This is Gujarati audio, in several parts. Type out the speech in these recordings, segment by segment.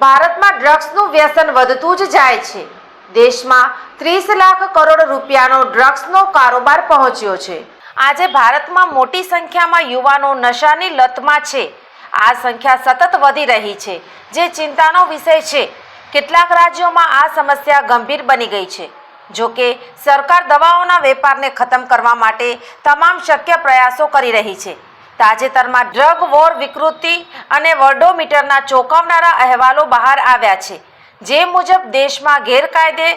ભારતમાં ડ્રગ્સનું વ્યસન વધતું જ જાય છે. દેશમાં ત્રીસ લાખ કરોડ રૂપિયાનો ડ્રગ્સનો કારોબાર પહોંચ્યો છે. આજે ભારતમાં મોટી સંખ્યામાં યુવાનો નશાની લતમાં છે. આ સંખ્યા સતત વધી રહી છે. જે ચિંતાનો વિષય છે. કેટલાક રાજ્યોમાં આ સમસ્યા ગંભીર બની ગઈ છે. જો કે સરકાર દવાઓના વેપારને ખતમ કરવા માટે તમામ શક્ય પ્રયાસો કરી રહી છે. તાજેતરમાં ડ્રગ વોર વિકૃતિ અને વર્ડોમીટરના ચોંકાવનારા અહેવાલો બહાર આવ્યા છે. જે મુજબ દેશમાં ગેરકાયદે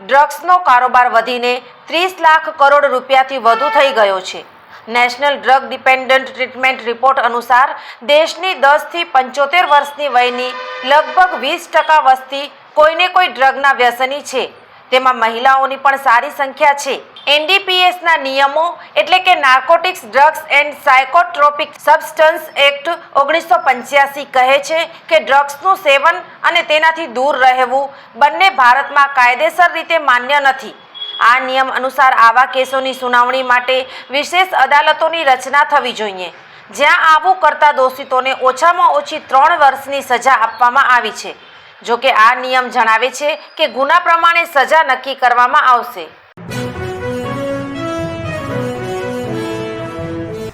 ડ્રગ્સનો કારોબાર વધીને ત્રીસ લાખ કરોડ રૂપિયાથી વધુ થઈ ગયો છે. National drug dependent treatment report અનુસાર દેશની દસથી પંચોતેર વર્ષની વયની લગભગ વીસ ટકા વસ્તી કોઈને કોઈ ડ્રગના વ્યસની છે. તેમાં મહિલાઓની પણ સારી સંખ્યા છે. એનડીપીએસના નિયમો એટલે કે narcotics drugs and psychotropic substance act ઓગણીસો પંચ્યાસી કહે છે કે ડ્રગ્સનું સેવન અને તેનાથી દૂર રહેવું બંને ભારતમાં કાયદેસર રીતે માન્ય નથી. આ નિયમ અનુસાર આવા કેસોની સુનાવણી માટે વિશેષ અદાલતોની રચના થવી જોઈએ, જ્યાં આવું કરતા દોષિતોને ઓછામાં ઓછી ત્રણ વર્ષની સજા આપવામાં આવી છે. જો કે આ નિયમ જણાવે છે કે ગુના પ્રમાણે સજા નક્કી કરવામાં આવશે.